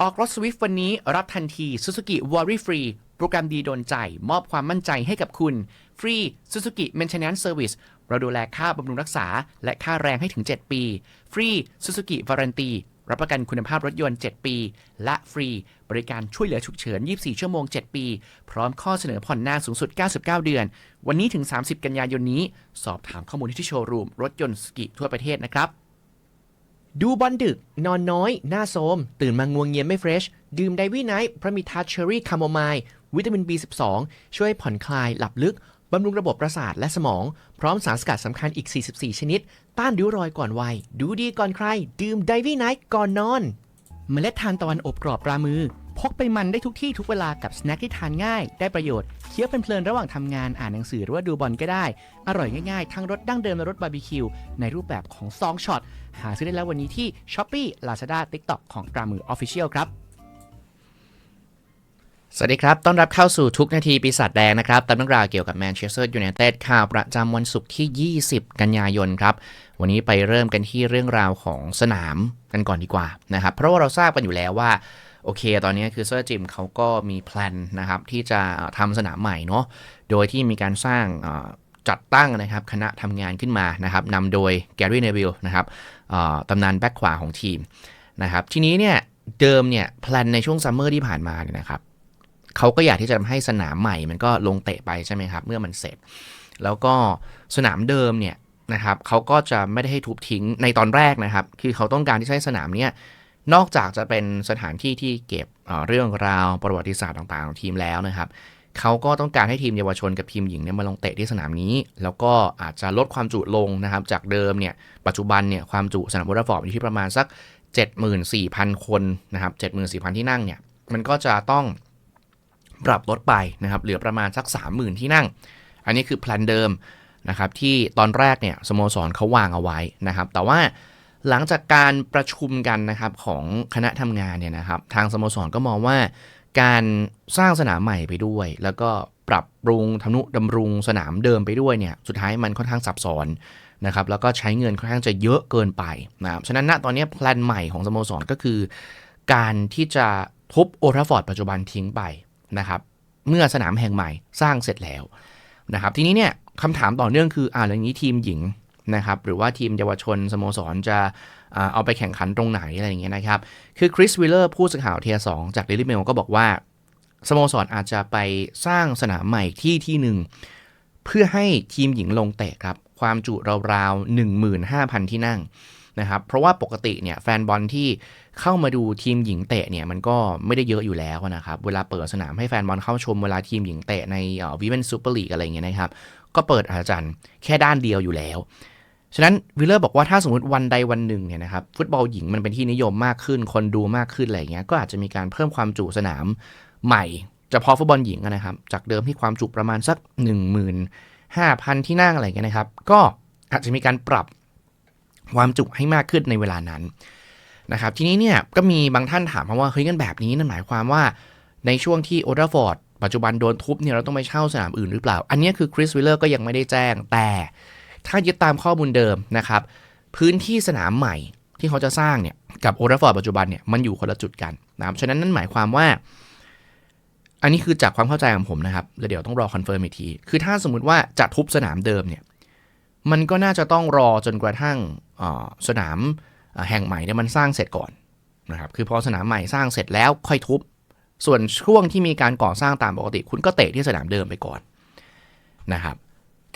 ออกรถ Swift วันนี้รับทันที Suzuki Worry Free โปรแกรมดีโดนใจ มอบความมั่นใจให้กับคุณ ฟรี Suzuki Maintenance Service เราดูแลค่าบำรุงรักษา และค่าแรงให้ถึง 7 ปี ฟรี Suzuki Warranty รับประกันคุณภาพรถยนต์ 7 ปี และฟรี บริการช่วยเหลือฉุกเฉิน 24 ชั่วโมง 7 ปี พร้อมข้อเสนอผ่อนนานสูงสุด 99 เดือน วันนี้ถึง 30 กันยายนนี้ สอบถามข้อมูลที่โชว์รูมรถยนต์สกิทั่วประเทศนะครับ ดูบอลดึก นอนน้อย หน้าโทมตื่นมางวงเงียไม่เฟรช ดื่มไดวี่ไนท์เพราะมีทัชเชอรี่คาโมไมล์วิตามิน B12 ช่วยผ่อนคลาย หลับลึก บำรุงระบบประสาทและสมอง พร้อมสารสกัดสำคัญอีก 44 ชนิด ต้านริ้วรอยก่อนวัย ดูดีก่อนใคร ดื่มไดวี่ไนท์ก่อนนอน เมล็ดทานตะวันอบกรอบปลามือ พกไปมันได้ทุกที่ทุกเวลากับสแน็คที่ทานง่าย ได้ประโยชน์ เคี้ยวเพลินๆระหว่างทำงานอ่านหนังสือหรือว่าดูบอลก็ได้ อร่อยง่ายๆ ทั้งรสดั้งเดิมและรสบาร์บีคิว ในรูปแบบของซองช็อต หาซื้อได้แล้ววันนี้ที่ s h อ p e e Lazada TikTok ของตรามือ Official ครับสวัสดีครับ ต้อนรับเข้าสู่ทุกนาทีปีศาจแดงนะครับ ตามเรื่องราวเกี่ยวกับแมนเชสเตอร์ยูไนเต็ดข่าวประจำวันศุกร์ที่ 20 กันยายนครับ วันนี้ไปเริ่มกันที่เรื่องราวของสนามกันก่อนดีกว่านะครับ เพราะว่าเราทราบกันอยู่แล้วว่า โอเค ตอนนี้คือเซอร์จิมเขาก็มีแพลนนะครับที่จะทำสนามใหม่เนาะโดยที่มีการสร้างจัดตั้งนะครับคณะทำงานขึ้นมานะครับนำโดยแกรี่เนวิลนะครับตำนานแบ็คขวาของทีมนะครับทีนี้เนี่ยเดิมเนี่ยแพลนในช่วงซัมเมอร์ที่ผ่านมาเนี่ยนะครับเขาก็อยากที่จะทำให้สนามใหม่มันก็ลงเตะไปใช่ไหมครับ เมื่อมันเสร็จ แล้วก็สนามเดิมเนี่ยนะครับเขาก็จะไม่ได้ให้ทุบทิ้งในตอนแรกนะครับ คือเขาต้องการที่จะให้สนามเนี้ย นอกจากจะเป็นสถานที่ที่เก็บเเรื่องราวประวัติศาสตร์ต่างๆของทีมแล้วนะครับเขาก็ต้องการให้ทีมเยาวชนกับทีมหญิงเนี่ยมาลงเตะที่สนามนี้ แล้วก็อาจจะลดความจุลงนะครับ จากเดิมเนี่ยปัจจุบันเนี่ยความจุสนามวอลเลย์บอลอยู่ที่ประมาณสัก 74,000 คนนะครับ74,000 ที่นั่งเนี่ยมันก็จะต้องปรับลดไปนะครับเหลือประมาณสัก 30,000 ที่นั่ง อันนี้คือแพลนเดิมนะครับที่ตอนแรกเนี่ยสโมสรเขาวางเอาไว้นะครับแต่ว่า หลังจากการประชุมกันนะครับของคณะทำงานเนี่ยนะครับ ทางสโมสรก็มองว่า การสร้างสนามใหม่ไปด้วย แล้วก็ปรับปรุงทำนุดำรุงสนามเดิมไปด้วยเนี่ยสุดท้ายมันค่อนข้างซับซ้อนนะครับแล้วก็ใช้เงินค่อนข้างจะเยอะเกินไปนะครับฉะนั้นณตอนนี้แพลนใหม่ของสโมสรก็คือ การที่จะทุบโอทราฟอร์ดปัจจุบันทิ้งไปนะครับเมื่อสนามแห่งใหม่สร้างเสร็จแล้วนะครับทีนี้เนี่ยคำถามต่อเนื่องคืออ่าแล้วอย่างนี้ทีมหญิง นะครับหรือว่าทีมเยาวชนสโมสรจะเอาไปแข่งขันตรงไหนอะไรอย่างเงี้ยนะครับ คือคริสวิลเลอร์ผู้สื่อข่าวเทียสองจากเดลิเมลก็บอกว่าสโมสรอาจจะไปสร้างสนามใหม่ที่ที่หนึ่งเพื่อให้ทีมหญิงลงเตะครับ ความจุราวๆ 15,000 ที่นั่งนะครับ เพราะว่าปกติเนี่ยแฟนบอลที่เข้ามาดูทีมหญิงเตะเนี่ยมันก็ไม่ได้เยอะอยู่แล้วนะครับ เวลาเปิดสนามให้แฟนบอลเข้าชมเวลาทีมหญิงเตะในวิเวนซูเปอร์ลีกอะไรอย่างเงี้ยนะครับ ก็เปิดอาจารย์แค่ด้านเดียวอยู่แล้ว ฉะนั้นวิลเลอร์บอกว่าถ้าสมมติวันใดวันหนึ่งเนี่ยนะครับฟุตบอลหญิงมันเป็นที่นิยมมากขึ้น คนดูมากขึ้นอะไรอย่างเงี้ยก็อาจจะมีการเพิ่มความจุสนามใหม่เฉพาะฟุตบอลหญิงนะครับจากเดิมที่ความจุประมาณสัก 15,000 ที่นั่งอะไรอย่างเงี้ยนะครับ ก็อาจจะมีการปรับความจุให้มากขึ้นในเวลานั้นนะครับทีนี้เนี่ยก็มีบางท่านถามมาว่าเฮ้ยกันแบบนี้นั่นหมายความว่าในช่วงที่โอเดอร์ฟอร์ดปัจจุบันโดนทุบเนี่ยเราต้องไปเช่าสนามอื่นหรือเปล่า อันนี้คือคริสวิลเลอร์ก็ยังไม่ได้แจ้งแต่ ยึดตามข้อมูลเดิมนะครับ พื้นที่สนามใหม่ที่เขาจะสร้างเนี่ยกับโอเดอร์ฟอร์ดปัจจุบันเนี่ยมันอยู่คนละจุดกันนะครับฉะนั้นนั่นหมายความว่า อันนี้คือจากความเข้าใจของผมนะครับแล้วเดี๋ยวต้องรอคอนเฟิร์มอีกที คือถ้าสมมุติว่าจะทุบสนามเดิมเนี่ยมันก็น่าจะต้องรอจนกระทั่งสนามแห่งใหม่เนี่ยมันสร้างเสร็จก่อนนะครับคือพอสนามใหม่สร้างเสร็จแล้วค่อยทุบ ส่วนช่วงที่มีการก่อสร้างตามปกติ คุณก็เตะที่สนามเดิมไปก่อนนะครับ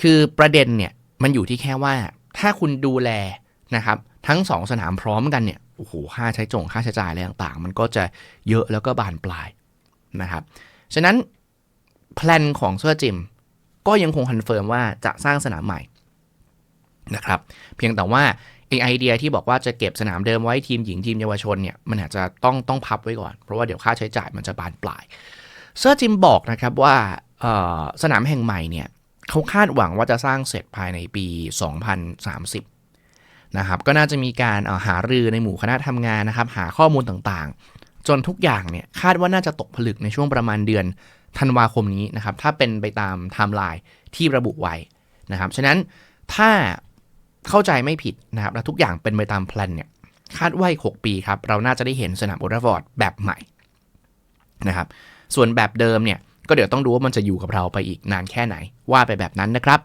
คือประเด็นเนี่ย มันอยู่ที่แค่ว่าถ้าคุณดูแลนะครับ ทั้งสองสนามพร้อมกันเนี่ยโอ้โหค่าใช้จงค่าใช้จ่ายอะไรต่างๆ มันก็จะเยอะแล้วก็บานปลายนะครับ ฉะนั้นแพลนของเซอร์จิมก็ยังคงคอนเฟิร์มว่าจะสร้างสนามใหม่นะครับเพียงแต่ว่าไอไอเดียที่บอกว่าจะเก็บสนามเดิมไว้ทีมหญิงทีมเยาวชนเนี่ยมันอาจจะต้องต้องพับไว้ก่อน เพราะว่าเดี๋ยวค่าใช้จ่ายมันจะบานปลาย เซอร์จิมบอกนะครับว่าสนามแห่งใหม่เนี่ย เขาคาดหวังว่าจะสร้างเสร็จภายในปี 2030 นะครับ ก็น่าจะมีการเอ่อหารือในหมู่คณะทำงานนะครับ หาข้อมูลต่างๆ จนทุกอย่างเนี่ยคาดว่าน่าจะตกผลึกในช่วงประมาณเดือนธันวาคมนี้นะครับ ถ้าเป็นไปตามไทม์ไลน์ที่ระบุไว้นะครับ ฉะนั้นถ้าเข้าใจไม่ผิดนะครับ และทุกอย่างเป็นไปตามแพลนเนี่ย คาดว่าอีก6ปีครับ เราน่าจะได้เห็นสนามโอลด์แทราฟฟอร์ดแบบใหม่นะครับ ส่วนแบบเดิมเนี่ย ก็เดี๋ยวต้องดูว่ามันจะอยู่กับเราไปอีกนานแค่ไหน ว่าไปแบบนั้นนะครับ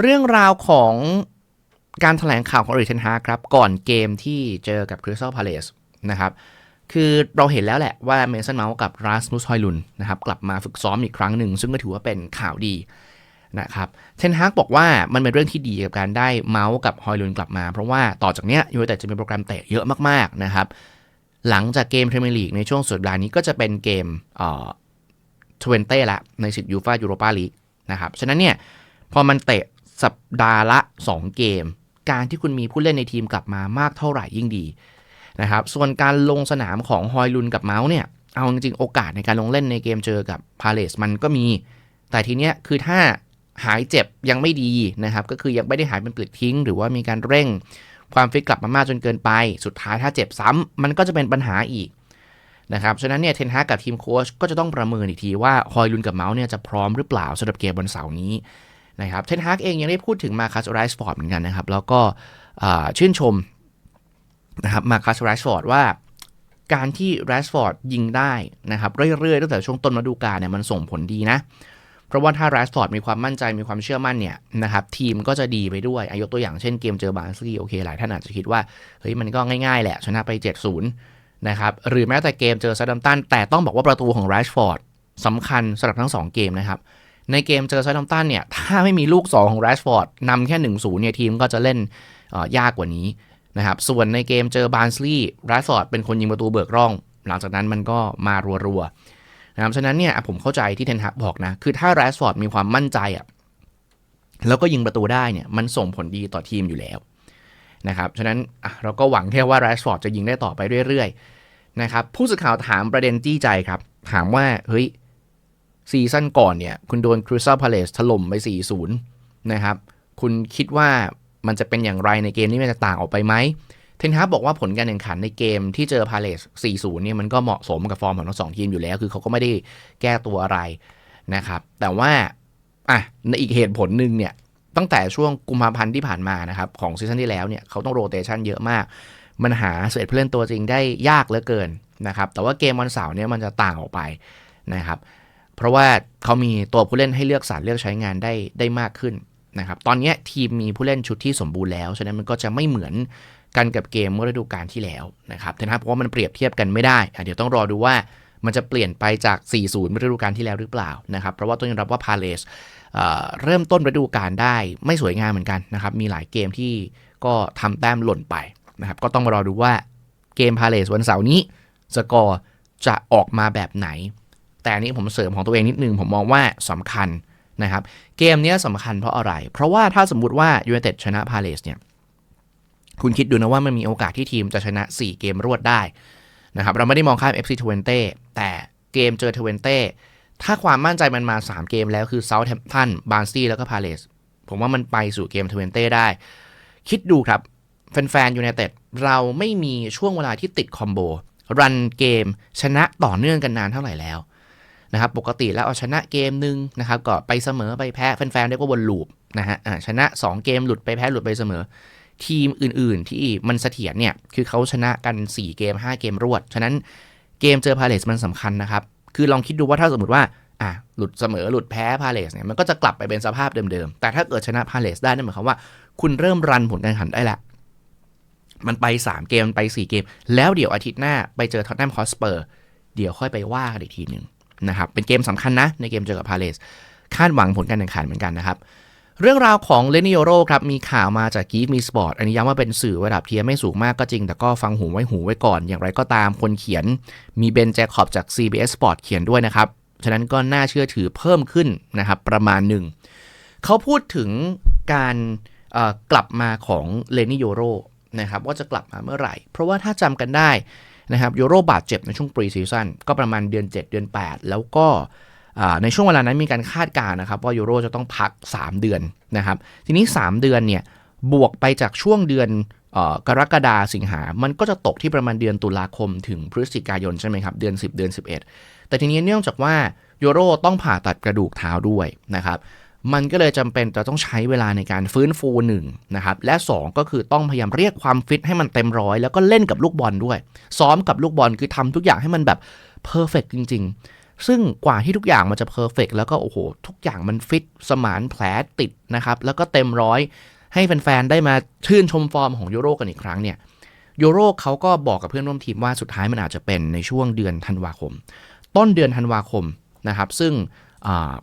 เรื่องราวของการถแถลงข่าวของอริเทนฮาครับ ก่อนเกมที่เจอกับคริสตัลพาเลสนะครับ คือเราเห็นแล้วแหละว่าเมสันเมาส์กับรัสมุสฮอยลุนนะครับกลับมาฝึกซ้อมอีกครั้งหนึ่ง ซึ่งก็ถือว่าเป็นข่าวดีนะครับเทนฮากบอกว่ามันเป็นเรื่องที่ดีกับการได้เมาส์กับฮอยลุนกลับมา เพราะว่าต่อจากเนี้ยยูไนเต็ดจะมีโปรแกรมเตะเยอะมากๆนะครับหลังจากเกมพรีเมียร์ลีกในช่วงสุดสัปดาห์นี้ก็จะเป็นเกมเทเวนเต้ละในสิทธิ์ยูฟ่ายูโรปาลีกนะครับ ฉะนั้นเนี่ย พอมันเตะสัปดาห์ละ 2 เกม การที่คุณมีผู้เล่นในทีมกลับมามากเท่าไหร่ยิ่งดีนะครับ ส่วนการลงสนามของฮอยลุนกับเมาส์เนี่ย เอาจริงๆโอกาสในการลงเล่นในเกมเจอกับพาเลสมันก็มี แต่ทีเนี้ยคือถ้าหายเจ็บยังไม่ดีนะครับ ก็คือยังไม่ได้หายเป็นปลิดทิ้ง หรือว่ามีการเร่งความฟิตกลับมามากจนเกินไป สุดท้ายถ้าเจ็บซ้ำมันก็จะเป็นปัญหาอีก นะครับฉะนั้นเนี่ยเทนฮากกับทีมโค้ชก็จะต้องประเมินอีกทีว่าฮอยลุนกับเมาส์เนี่ยจะพร้อมหรือเปล่าสำหรับเกมวันเสาร์นี้นะครับเทนฮากเองยังได้พูดถึงมาคัสไรส์ฟอร์ดเหมือนกันนะครับ แล้วก็ชื่นชมนะครับมาคัสไรส์ฟอร์ดว่าการที่แรชฟอร์ดยิงได้นะครับเรื่อยๆ ตั้งแต่ช่วงต้นฤดูกาลเนี่ยมันส่งผลดีนะ เพราะว่าถ้าแรชฟอร์ดมีความมั่นใจมีความเชื่อมั่นเนี่ยนะครับทีมก็จะดีไปด้วยอายกตัวอย่างเช่นเกมเจอบาร์ซี่โอเคหลายท่านอาจจะคิดว่าเฮ้ยมันก็ง่ายๆ แหละ ชนะไป 7-0 นะครับหรือแม้แต่เกมเจอซัดัมตันแต่ต้องบอกว่าประตูของแรชฟอร์ดสำคัญสำหรับทั้ง 2 เกมนะครับในเกมเจอซัดัมตันเนี่ยถ้าไม่มีลูก 2 ของแรชฟอร์ดนำแค่1-0เนี่ยทีมก็จะเล่นยากกว่านี้นะครับส่วนในเกมเจอบาร์ซีแรชฟอร์ดเป็นคนยิงประตูเบิกร่อง หลังจากนั้นมันก็มารัวๆนะครับฉะนั้นเนี่ยผมเข้าใจที่เทนฮักบอกนะคือถ้าแรชฟอร์ดมีความมั่นใจอะแล้วก็ยิงประตูได้เนี่ยมันส่งผลดีต่อทีมอยู่แล้ว นะครับฉะนั้นเราก็หวังแค่ว่าแรชฟอร์ดจะยิงได้ต่อไปเรื่อยๆนะครับผู้สื่อข่าวถามประเด็นจี้ใจครับ ถามว่าเฮ้ยซีซั่นก่อนเนี่ย คุณโดนคริสตัลพาเลสถล่มไป 4-0 นะครับ คุณคิดว่ามันจะเป็นอย่างไรในเกมนี้มันจะต่างออกไปไหมเทนฮาบอกว่าผลการแข่งขันในเกมที่เจอพาเลส 4-0 เนี่ยมันก็เหมาะสมกับฟอร์มของทั้งสองทีมอยู่แล้ว คือเขาก็ไม่ได้แก้ตัวอะไรนะครับ แต่ว่าอะในอีกเหตุผลหนึ่งเนี่ย ตั้งแต่ช่วงกุมภาพันธ์ที่ผ่านมานะครับของซีซั่นที่แล้วเนี่ยเขาต้องโรเตชันเยอะมาก มันหาเศษผู้เล่นตัวจริงได้ยากเหลือเกินนะครับแต่ว่าเกมวันเสาร์เนี่ยมันจะต่างออกไปนะครับเพราะว่าเขามีตัวผู้เล่นให้เลือกสรรเลือกใช้งานได้ได้มากขึ้นนะครับตอนนี้ทีมมีผู้เล่นชุดที่สมบูรณ์แล้วฉะนั้นมันก็จะไม่เหมือนกันกับเกมเมื่อฤดูกาลที่แล้วนะครับเทนฮากบอกว่ามันเปรียบเทียบกันไม่ได้เดี๋ยวต้องรอดูว่ามันจะเปลี่ยนไปจาก 4-0เมื่อฤดูกาลที่แล้วหรือเปล่านะครับ เพราะว่าต้องยอมรับว่าพาเลส เริ่มต้นฤดูกาลได้ไม่สวยงามเหมือนกันนะครับ มีหลายเกมที่ก็ทำแต้มหล่นไปนะครับ ก็ต้องมารอดูว่าเกมพาเลสวันเสาร์นี้สกอร์จะออกมาแบบไหน แต่นี้ผมเสริมของตัวเองนิดนึง ผมมองว่าสำคัญนะครับ เกมนี้สำคัญเพราะอะไร เพราะว่าถ้าสมมติว่ายูไนเต็ดชนะพาเลสเนี่ย คุณคิดดูนะว่ามันมีโอกาสที่ทีมจะชนะ 4 เกมรวดได้นะครับ เราไม่ได้มองข้าม FC ทเวนเต้แต่เกมเจอทเวนเต้ ถ้าความมั่นใจมันมา 3 เกมแล้วคือเซาท์แฮมป์ตันบาร์ซี่แล้วก็พาเลสผมว่ามันไปสู่เกมทเวนเต้ได้ คิดดูครับ แฟนๆยูไนเต็ดเราไม่มีช่วงเวลาที่ติดคอมโบ รันเกมชนะต่อเนื่องกันนานเท่าไหร่แล้วนะครับปกติแล้วเอาชนะเกมหนึ่งนะครับก็ไปเสมอไปแพ้แฟนๆเรียกว่าวนลูปนะฮะชนะ 2 เกมหลุดไปแพ้หลุดไปเสมอ ทีมอื่นๆ ที่มันเสถียรเนี่ยคือเขาชนะกัน 4 เกม 5 เกมรวด ฉะนั้นเกมเจอพาเลสมันสำคัญนะครับ คือลองคิดดูว่าถ้าสมมติว่าอะหลุดเสมอหลุดแพ้พาเลสเนี่ยมันก็จะกลับไปเป็นสภาพเดิมๆ แต่ถ้าเกิดชนะพาเลสได้นั่นหมายความว่า คุณเริ่มรันผลการแข่งขันได้ละมันไป 3 เกมไป 4 เกม แล้วเดี๋ยวอาทิตย์หน้าไปเจอท็อตแนมคอสเปอร์เดี๋ยวค่อยไปว่ากันอีกทีหนึ่งนะครับเป็นเกมสำคัญนะในเกมเจอกับพาเลสคาดหวังผลการแข่งขันเหมือนกันนะครับ เรื่องราวของเลนิโอโรครับ มีข่าวมาจากกีฟมีสปอร์ตอันนี้ย้ำว่าเป็นสื่อระดับเทียไม่สูงมากก็จริง แต่ก็ฟังหูไว้หูไว้ก่อน อย่างไรก็ตามคนเขียน มีเบนแจคอบจาก CBS Sport เขียนด้วยนะครับ ฉะนั้นก็น่าเชื่อถือเพิ่มขึ้นนะครับประมาณหนึ่ง เขาพูดถึงการกลับมาของเลนิโยโรนะครับว่าจะกลับมาเมื่อไหร่ เพราะว่าถ้าจำกันได้นะครับโยโรบาดเจ็บในช่วงปรีซีซั่นก็ประมาณเดือน 7 เดือน 8 แล้วก็ ในช่วงเวลานั้นมีการคาดการณ์นะครับว่ายูโรจะต้องพัก 3 เดือนนะครับ ทีนี้ 3 เดือนเนี่ยบวกไปจากช่วงเดือนกรกฎาสิงหา มันก็จะตกที่ประมาณเดือนตุลาคมถึงพฤศจิกายนใช่ไหมครับ เดือน 10 เดือน 11 แต่ทีนี้เนื่องจากว่ายูโรต้องผ่าตัดกระดูกเท้าด้วยนะครับมันก็เลยจำเป็นจะต้องใช้เวลาในการฟื้นฟูหนึ่งนะครับและ 2 ก็คือต้องพยายามเรียกความฟิตให้มันเต็มร้อยแล้วก็เล่นกับลูกบอลด้วย ซ้อมกับลูกบอลคือทำทุกอย่างให้มันแบบเพอร์เฟกจริง ๆ ซึ่งกว่าที่ทุกอย่างมันจะเพอร์เฟกแล้วก็โอ้โห ทุกอย่างมันฟิตสมานแผลติดนะครับ แล้วก็เต็มร้อยให้แฟนๆ ได้มาชื่นชมฟอร์มของยูโรกันอีกครั้งเนี่ยยูโรเขาก็บอกกับเพื่อนร่วมทีมว่าสุดท้ายมันอาจจะเป็นในช่วงเดือนธันวาคม ต้นเดือนธันวาคมนะครับ ซึ่ง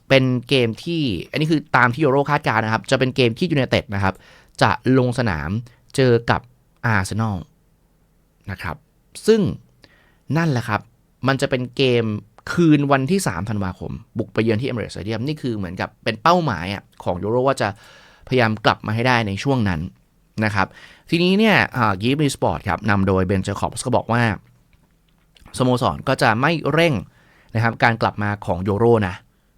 เป็นเกมที่อันนี้คือตามที่โยโรคาดการนะครับ จะเป็นเกมที่ยูไนเต็ดนะครับ จะลงสนามเจอกับอาร์เซนอลนะครับ ซึ่งนั่นแหละครับ มันจะเป็นเกม คืนวันที่ 3 ธันวาคม บุกไปเยือนที่เอเมเรตสเตเดียมนี่คือเหมือนกับเป็นเป้าหมายของยูโรว่าจะพยายามกลับมาให้ได้ในช่วงนั้นนะครับทีนี้เนี่ยกีฟรีสปอร์ตครับนำโดยเบนเจอร์คอปส์ก็บอกว่าสโมสรก็จะไม่เร่งนะครับการกลับมาของโยโรนะ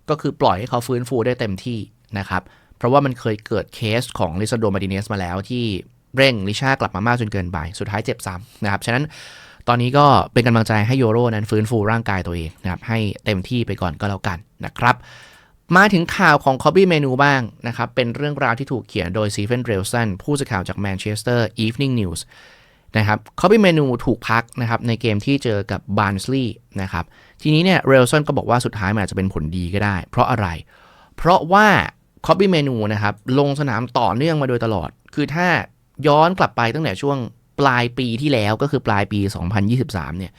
ก็คือปล่อยให้เขาฟื้นฟูได้เต็มที่นะครับ เพราะว่ามันเคยเกิดเคสของลิซาโดมาดิเนสมาแล้วที่เร่งลิชากลับมามากจนเกินไป สุดท้ายเจ็บซ้ำนะครับ ฉะนั้น ตอนนี้ก็เป็นกำลังใจให้โยโรนั้นฟื้นฟูร่างกายตัวเองนะครับให้เต็มที่ไปก่อนก็แล้วกันนะครับ มาถึงข่าวของคอบบี้เมนูบ้างนะครับเป็นเรื่องราวที่ถูกเขียนโดยซีเฟนเรลสันผู้สื่อข่าวจากแมนเชสเตอร์อีฟนิ่งนิวส์นะครับคอบบี้เมนูถูกพักนะครับในเกมที่เจอกับบาร์นสลีย์นะครับทีนี้เนี่ยเรลสันก็บอกว่าสุดท้ายมันอาจจะเป็นผลดีก็ได้ เพราะอะไร เพราะว่าคอบบี้เมนูนะครับลงสนามต่อเนื่องมาโดยตลอด คือถ้าย้อนกลับไปตั้งแต่ช่วง ปลายปีที่แล้วก็คือปลายปี 2023 เนี่ย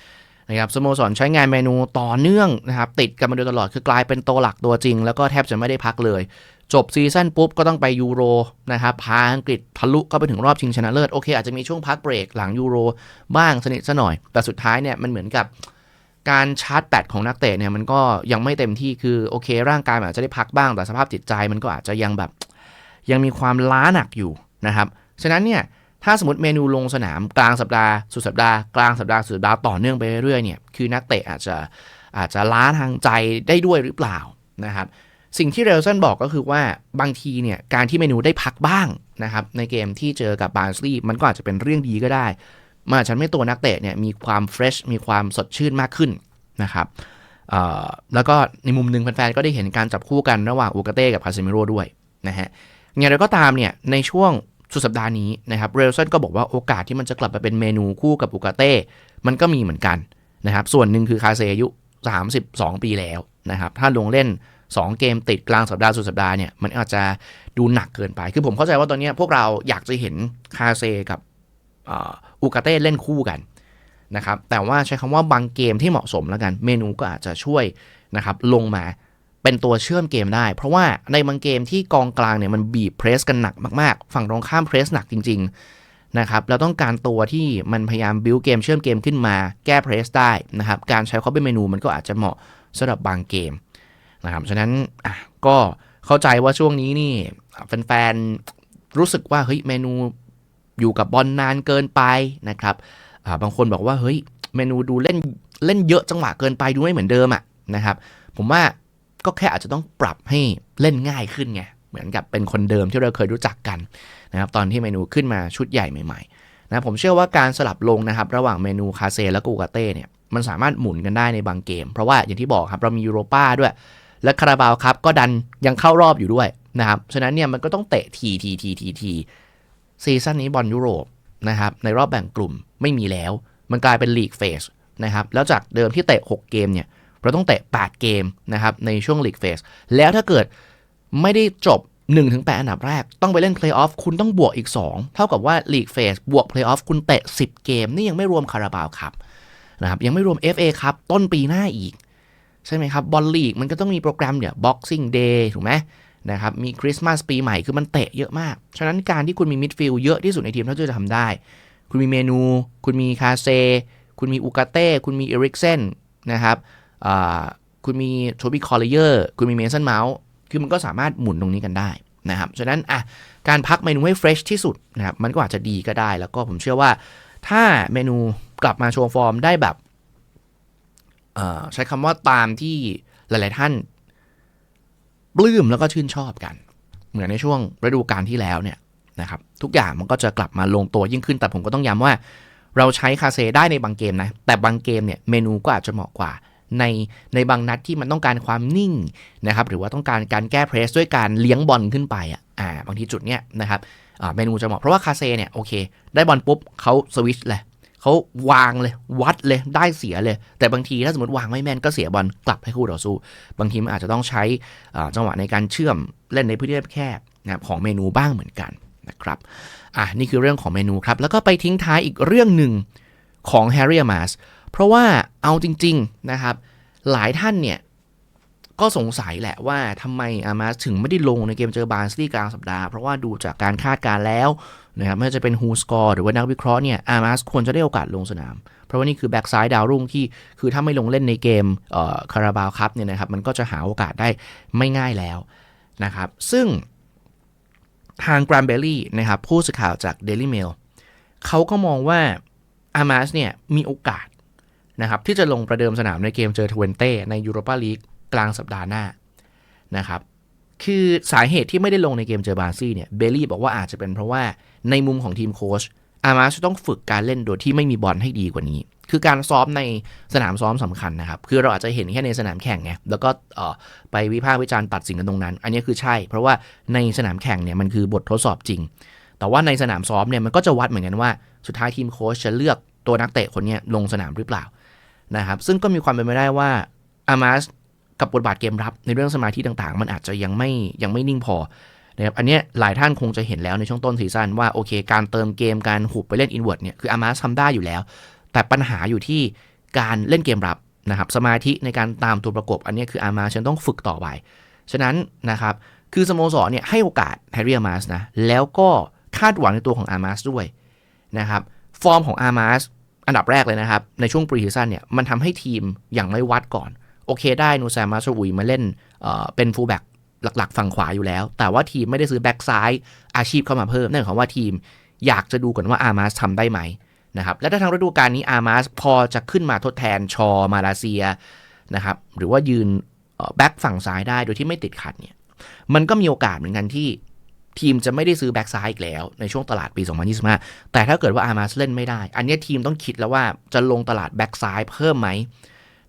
นะครับสโมสรใช้งานเมนูต่อเนื่องนะครับติดกันมาโดยตลอดคือกลายเป็นตัวหลักตัวจริง แล้วก็แทบจะไม่ได้พักเลย จบซีซั่นปุ๊บก็ต้องไปยูโรนะครับพาอังกฤษทะลุก็ไปถึงรอบชิงชนะเลิศโอเค อาจจะมีช่วงพักเบรกหลังยูโรบ้างสนิทซะหน่อย แต่สุดท้ายเนี่ยมันเหมือนกับการชาร์จแบตของนักเตะเนี่ยมันก็ยังไม่เต็มที่คือโอเค ร่างกายอาจจะได้พักบ้างแต่สภาพจิตใจมันก็อาจจะยังแบบยังมีความล้าหนักอยู่นะครับฉะนั้นเนี่ย ถ้าสมมติเมนูลงสนามกลางสัปดาห์สุดสัปดาห์กลางสัปดาห์สุดสัปดาห์ต่อเนื่องไปเรื่อยๆเนี่ยคือนักเตะอาจจะอาจจะล้าทางใจได้ด้วยหรือเปล่านะครับสิ่งที่เรลสันบอกก็คือว่าบางทีเนี่ยการที่เมนูได้พักบ้างนะครับในเกมที่เจอกับบาร์สลีมันก็อาจจะเป็นเรื่องดีก็ได้มันอาจจะไม่ตัวนักเตะเนี่ยมีความเฟรชมีความสดชื่นมากขึ้นนะครับแล้วก็ในมุมหนึ่งแฟนๆก็ได้เห็นการจับคู่กันระหว่างอูกาเต้กับคาเซมิโร่ด้วยนะฮะอย่างไรก็ตามเนี่ยในช่วง สุดสัปดาห์นี้นะครับเรลสันก็บอกว่าโอกาสที่มันจะกลับมาเป็นเมนูคู่กับอูกาเต้ มันก็มีเหมือนกันนะครับ ส่วนหนึ่งคือคาเซอายุ 32 ปีแล้วนะครับ ถ้าลงเล่น 2 เกมติดกลางสัปดาห์สุดสัปดาห์เนี่ย มันอาจจะดูหนักเกินไป คือผมเข้าใจว่าตอนนี้พวกเราอยากจะเห็นคาเซกับอูกาเต้เล่นคู่กันนะครับ แต่ว่าใช้คำว่าบางเกมที่เหมาะสมแล้วกัน เมนูก็อาจจะช่วยนะครับลงมา เป็นตัวเชื่อมเกมได้ เพราะว่าในบางเกมที่กองกลางเนี่ยมันบีบเพรสกันหนักมากๆ ฝั่งตรงข้ามเพรสหนักจริง ๆ นะครับเราต้องการตัวที่มันพยายามบิวเกมเชื่อมเกมขึ้นมาแก้เพรสได้นะครับ การใช้เขาเป็นเมนูมันก็อาจจะเหมาะสำหรับบางเกมนะครับ ฉะนั้นก็เข้าใจว่าช่วงนี้นี่แฟนๆรู้สึกว่าเฮ้ยเมนูอยู่กับบอลนานเกินไปนะครับบางคนบอกว่าเฮ้ยเมนูดูเล่นเล่นเยอะจังหวะเกินไปดูไม่เหมือนเดิมอะนะครับ ผมว่า ก็แค่อาจจะต้องปรับให้เล่นง่ายขึ้นไง เหมือนกับเป็นคนเดิมที่เราเคยรู้จักกันนะครับตอนที่เมนูขึ้นมาชุดใหญ่ใหม่ๆนะผมเชื่อว่าการสลับลงนะครับระหว่างเมนูคาเซและกูกาเต้เนี่ยมันสามารถหมุนกันได้ในบางเกม เพราะว่าอย่างที่บอกครับเรามียูโรป้าด้วย และคาราบาวครับก็ดันยังเข้ารอบอยู่ด้วยนะครับฉะนั้นเนี่ยมันก็ต้องเตะทีทีทีทีทีซีซั่นนี้บอลยุโรปนะครับในรอบแบ่งกลุ่มไม่มีแล้ว มันกลายเป็นลีกเฟสนะครับแล้วจากเดิมที่เตะ 6 เกมเนี่ย เราต้องเตะ 8 เกมนะครับในช่วงลีกเฟสแล้วถ้าเกิดไม่ได้จบ 1-8 อันดับแรก ต้องไปเล่นเพลย์ออฟคุณต้องบวกอีก 2 เท่ากับว่าลีกเฟสบวกเพลย์ออฟคุณเตะ 10 เกม นี่ยังไม่รวมคาราบาวครับนะครับยังไม่รวม FA ครับต้นปีหน้าอีก ใช่ไหมครับบอลลีกมันก็ต้องมีโปรแกรมเนี่ย Boxing Day ถูกไหมนะครับมีคริสต์มาสปีใหม่คือมันเตะเยอะมาก ฉะนั้นการที่คุณมีมิดฟิลด์เยอะที่สุดในทีมเท่าที่จะทำได้ คุณมีเมนู คุณมีคาเซ คุณมีอูกาเต้ คุณมีเอริกเซนนะครับ คุณมีโทบี้คอลเลอร์คุณมีเมสันเมาส์คือมันก็สามารถหมุนตรงนี้กันได้นะครับฉะนั้นอะการพักเมนูให้เฟรชที่สุดนะครับมันก็อาจจะดีก็ได้ แล้วก็ผมเชื่อว่า ถ้าเมนูกลับมาโชว์ฟอร์มได้แบบใช้คำว่าตามที่หลาย ๆ ท่านปลื้มแล้วก็ชื่นชอบกัน เหมือนในช่วงฤดูกาลที่แล้วเนี่ยนะครับทุกอย่างมันก็จะกลับมาลงตัวยิ่งขึ้นแต่ผมก็ต้องย้ำว่า เราใช้คาเซได้ในบางเกมนะ แต่บางเกมเนี่ยเมนูก็อาจจะเหมาะกว่า ในในบางนัดที่มันต้องการความนิ่งนะครับหรือว่าต้องการการแก้เพรสด้วยการเลี้ยงบอลขึ้นไปอะอ่าบางทีจุดเนี้ยนะครับเมนูจะเหมาะเพราะว่าคาเซเนี่ยโอเค ได้บอลปุ๊บเขาสวิชเลยเขาวางเลยวัดเลยได้เสียเลย แต่บางทีถ้าสมมติวางไม่แม่นก็เสียบอลกลับให้คู่ต่อสู้ บางทีมันอาจจะต้องใช้จังหวะในการเชื่อมเล่นในพื้นที่แคบๆนะครับของเมนูบ้างเหมือนกันนะครับอะนี่คือเรื่องของเมนูครับ แล้วก็ไปทิ้งท้ายอีกเรื่องหนึ่งของ Harry a m a s เพราะว่าเอาจริง ๆนะครับ หลายท่านเนี่ยก็สงสัยแหละว่าทำไมอามาสถึงไม่ได้ลงในเกมเจอบาร์นสตี้กลางสัปดาห์ เพราะว่าดูจากการคาดการแล้วนะครับไม่ว่าจะเป็นฮูสกอร์หรือว่านักวิเคราะห์เนี่ยอามาสควรจะได้โอกาสลงสนาม เพราะว่านี่คือแบ็กซ้ายดาวรุ่งที่คือถ้าไม่ลงเล่นในเกมคาราบาวคัพเนี่ยนะครับมันก็จะหาโอกาสได้ไม่ง่ายแล้วนะครับซึ่งทางแกรมเบลลี่นะครับผู้สื่อข่าวจาก Daily Mail เขาก็มองว่าอามาสเนี่ยมีโอกาส นะครับที่จะลงประเดิมสนามในเกมเจอทเวนเต้ในยูโรปาลีกกลางสัปดาห์หน้านะครับคือสาเหตุที่ไม่ได้ลงในเกมเจอบาร์ซี่เนี่ยเบลลี่บอกว่าอาจจะเป็นเพราะว่าในมุมของทีมโค้ชอามาสจะต้องฝึกการเล่นโดยที่ไม่มีบอลให้ดีกว่านี้ คือการซ้อมในสนามซ้อมสำคัญนะครับ คือเราอาจจะเห็นแค่ในสนามแข่งไง แล้วก็เออไปวิพากษ์วิจารณ์ตัดสินกันตรงนั้น อันนี้คือใช่ เพราะว่าในสนามแข่งเนี่ยมันคือบททดสอบจริง แต่ว่าในสนามซ้อมเนี่ยมันก็จะวัดเหมือนกันว่า สุดท้ายทีมโค้ชจะเลือกตัวนักเตะคนนี้ลงสนามหรือเปล่า นะครับซึ่งก็มีความเป็นไปได้ว่าอามาสกับบทบาทเกมรับในเรื่องสมาธิต่างๆ มันอาจจะยังไม่ยังไม่นิ่งพอนะครับอันนี้หลายท่านคงจะเห็นแล้วในช่วงต้นซีซั่นว่าโอเค การเติมเกมการหุบไปเล่นอินเวอร์ดเนี่ยคืออามาสทำได้อยู่แล้ว แต่ปัญหาอยู่ที่การเล่นเกมรับนะครับสมาธิในการตามตัวประกบ อันนี้คืออามาสฉันต้องฝึกต่อไปฉะนั้นนะครับคือสโมสรเนี่ยให้โอกาสแฮร์รี่อามาสนะแล้วก็คาดหวังในตัวของอามาสด้วยนะครับฟอร์มของอามาส อันดับแรกเลยนะครับ ในช่วงปรีซีซั่นเนี่ยมันทำให้ทีมอย่างไม่วัดก่อน โอเคได้นูซมมาชอุยมาเล่นเเป็นฟูลแบ็กหลักๆ ฝั่งขวาอยู่แล้ว แต่ว่าทีมไม่ได้ซื้อแบ็กซ้ายอาชีพเข้ามาเพิ่ม นั่นหมายความว่าทีมอยากจะดูก่อนว่าอามาสทำได้ไหมนะครับและถ้าทางฤดูกาลนี้อามาสพอจะขึ้นมาทดแทนชอมาเลเซียนะครับหรือว่ายืนแบ็กฝั่งซ้ายได้โดยที่ไม่ติดขัดเนี่ยมันก็มีโอกาสเหมือนกันที่ ทีมจะไม่ได้ซื้อแบ็กซ้ายอีกแล้วในช่วงตลาดปี 2025 แต่ถ้าเกิดว่าอาร์มาสเล่นไม่ได้ อันนี้ทีมต้องคิดแล้วว่าจะลงตลาดแบ็กซ้ายเพิ่มไหม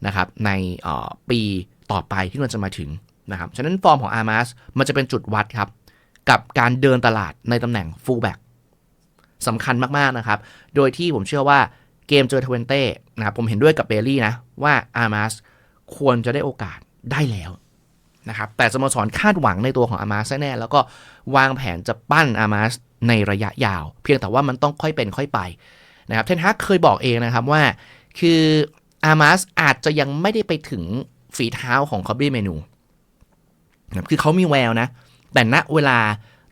นะครับในปีต่อไปที่มันจะมาถึงนะครับฉะนั้นฟอร์มของอาร์มาสมันจะเป็นจุดวัดครับกับการเดินตลาดในตำแหน่งฟูลแบ็กสำคัญมากๆนะครับ โดยที่ผมเชื่อว่าเกมเจอทเวนเต้นะครับผมเห็นด้วยกับเบลลี่นะว่าอาร์มาสควรจะได้โอกาสได้แล้ว นะครับแต่สโมสรคาดหวังในตัวของอามาสแน่แล้วก็วางแผนจะปั้นอามาสในระยะยาว เพียงแต่ว่ามันต้องค่อยเป็นค่อยไปนะครับเทนฮักเคยบอกเองนะครับว่า คืออามาสอาจจะยังไม่ได้ไปถึงฝีเท้าของคอบบี้เมนูนะคือเขามีแววนะ แต่ณเวลา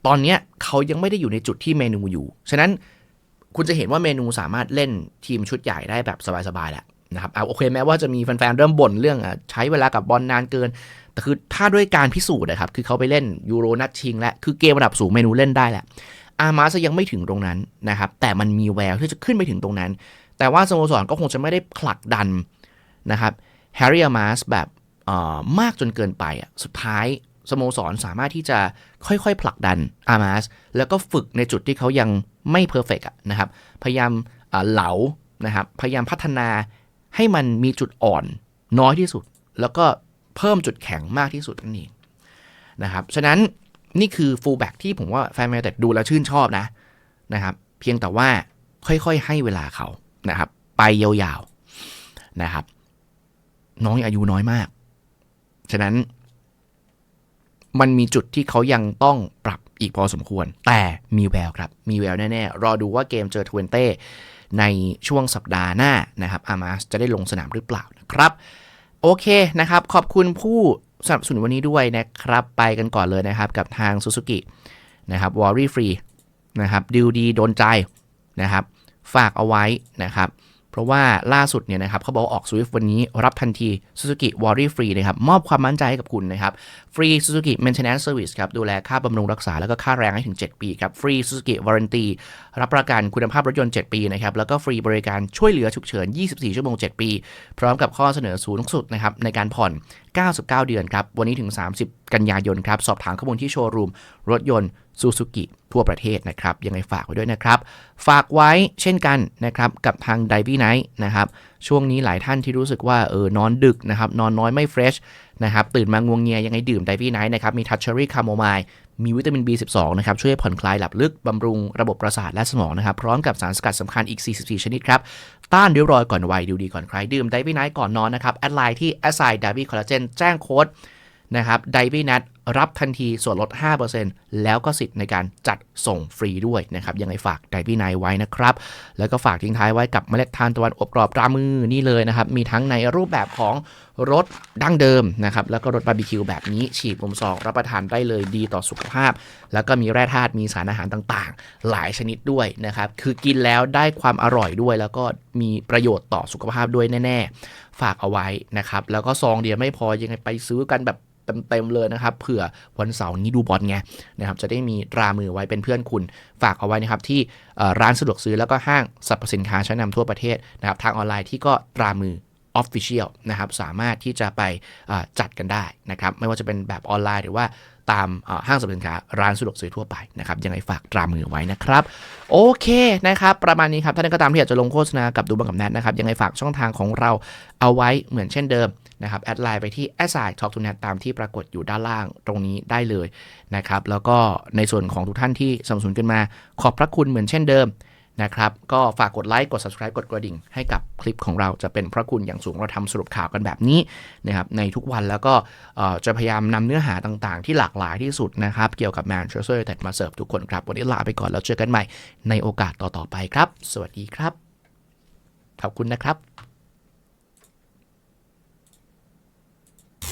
ตอนนี้เขายังไม่ได้อยู่ในจุดที่เมนูอยู่ ฉะนั้นคุณจะเห็นว่าเมนูสามารถเล่นทีมชุดใหญ่ได้แบบสบายๆแหละนะครับเอาโอเคแม้ว่าจะมีแฟนๆเริ่มบ่นเรื่องใช้เวลากับบอลนานเกิน แต่คือถ้าด้วยการพิสูจน์นะครับ คือเขาไปเล่นยูโรนัดชิงและคือเกมระดับสูงเมนูเล่นได้แหละอามาสยังไม่ถึงตรงนั้นนะครับ แต่มันมีแววที่จะขึ้นไปถึงตรงนั้น แต่ว่าสโมสรก็คงจะไม่ได้ผลักดันนะครับแฮร์รี่อามาสแบบมากจนเกินไปสุดท้ายสโมสรสามารถที่จะค่อยๆ ผลักดันอามาสแล้วก็ฝึกในจุดที่เขายังไม่เพอร์เฟกต์นะครับ พยายามเหลานะครับ พยายามพัฒนาให้มันมีจุดอ่อนน้อยที่สุด แล้วก็ เพิ่มจุดแข็งมากที่สุดนั่นเองนะครับฉะนั้นนี่คือฟูลแบ็กที่ผมว่าแฟนแมนเต็ดดูแล้วชื่นชอบนะนะครับ เพียงแต่ว่าค่อยๆ ให้เวลาเขานะครับ ไปยาวๆนะครับ น้องอายุน้อยมาก ฉะนั้น มันมีจุดที่เขายังต้องปรับอีกพอสมควร แต่มีแววครับ มีแววแน่ๆ รอดูว่าเกมเจอทเวนเต้ในช่วงสัปดาห์หน้านะครับอามาสจะได้ลงสนามหรือเปล่านะครับ โอเคนะครับ ขอบคุณผู้สนับสนุนวันนี้ด้วยนะครับ ไปกันก่อนเลยนะครับ กับทาง Suzuki นะครับวอรี่ฟรีนะครับดิวดีโดนใจนะครับ ฝากเอาไว้นะครับ เพราะว่าล่าสุดเนี่ยนะครับเขาบอกออก Swift วันนี้รับทันที Suzuki w a r r y Free นะครับ มอบความมั่นใจให้กับคุณนะครับ ฟรี Suzuki Maintenance Service ครับ ดูแลค่าบำรุงรักษา แล้วก็ค่าแรงให้ถึง 7 ปีครับ ฟรี Suzuki Warranty รับประกันคุณภาพรถยนต์ 7 ปีนะครับแล้วก็ฟรีบริการช่วยเหลือฉุกเฉิน 24 ชั่วโมง 7 ปี พร้อมกับข้อเสนอสูงสุดนะครับในการผ่อน 99 เดือนครับ วันนี้ถึง 30 กันยายนครับ สอบถามข้อมูลที่โชว์รูม รถยนต์ซูซูกิทั่วประเทศนะครับ ยังไงฝากไว้ด้วยนะครับ ฝากไว้เช่นกันนะครับกับทาง d i v y Night นะครับช่วงนี้หลายท่านที่รู้สึกว่าเออนอนดึกนะครับนอนน้อยไม่เฟรชนะครับตื่นมางวงเงียยังไงดื่ม d i v y Night นะครับมีทัชเชอรี่คาโมไมล์ มีวิตามิน B12 นะครับช่วยผ่อนคลายหลับลึกบำรุงระบบประสาทและสมองนะครับพร้อมกับสารสกัดสำคัญอีก 44 ชนิดครับ ต้านริ้วรอยก่อนวัยดูดีก่อนใครดื่มไดวี่ไนท์ก่อนนอนนะครับ แอดไลน์ที่ a s i d a v i Collagen แจ้งโค้ดนะครับ d i v y Nat รับทันทีส่วนลด 5%แล้วก็สิทธิ์ในการจัดส่งฟรีด้วยนะครับ ยังไงฝาก d i v y Night ไว้นะครับ แล้วก็ฝากทิ้งท้ายไว้กับเมล็ดทานตะวันอบกรอบตรามือนี่เลยนะครับ มีทั้งในรูปแบบของรสดั้งเดิมนะครับ แล้วก็รสบาร์บีคิวแบบนี้ฉีดมุมซองรับประทานได้เลยดีต่อสุขภาพ แล้วก็มีแร่ธาตุมีสารอาหารต่างๆ หลายชนิดด้วยนะครับ คือกินแล้วได้ความอร่อยด้วย แล้วก็มีประโยชน์ต่อสุขภาพด้วยแน่ ๆ ฝากเอาไว้นะครับ แล้วก็ซองเดียวไม่พอยังไงไปซื้อกันแบบ เต็มๆเลยนะครับเผื่อวันเสาร์นี้ดูบอลไงนะครับจะได้มีตรามือไว้เป็นเพื่อนคุณฝากเอาไว้นะครับที่ร้านสะดวกซื้อแล้วก็ห้างสรรพสินค้าชั้นนำทั่วประเทศนะครับทางออนไลน์ที่ก็ตรามือ Official นะครับสามารถที่จะไปจัดกันได้นะครับไม่ว่าจะเป็นแบบออนไลน์หรือว่าตามห้างสรรพสินค้าร้านสะดวกซื้อทั่วไปนะครับยังไงฝากตรามือไว้นะครับ โอเคนะครับ ประมาณนี้ครับท่านก็ตามที่อยากจะลงโฆษณากับดูบังกับแนทนะครับยังไงฝากช่องทางของเราเอาไว้เหมือนเช่นเดิม นะครับแอดไลน์ไปที่ a s i Talk to Net ตามที่ปรากฏอยู่ด้านล่างตรงนี้ได้เลยนะครับแล้วก็ในส่วนของทุกท่านที่สนับสนุนกันมา ขอบพระคุณเหมือนเช่นเดิมนะครับก็ฝากกดไลค์กด subscribe กดกระดิ่ง ให้กับคลิปของเราจะเป็นพระคุณอย่างสูงเราทำสรุปข่าวกันแบบนี้นะครับในทุกวันแล้วก็จะพยายามนำเนื้อหาต่างๆ ที่หลากหลายที่สุดนะครับเกี่ยวกับแมนเชสเตอร์แต่มาเสิร์ฟทุกคนครับ วันนี้ลาไปก่อนแล้วเจอกันใหม่ในโอกาสต่อๆไปครับ สวัสดีครับ ขอบคุณนะครับ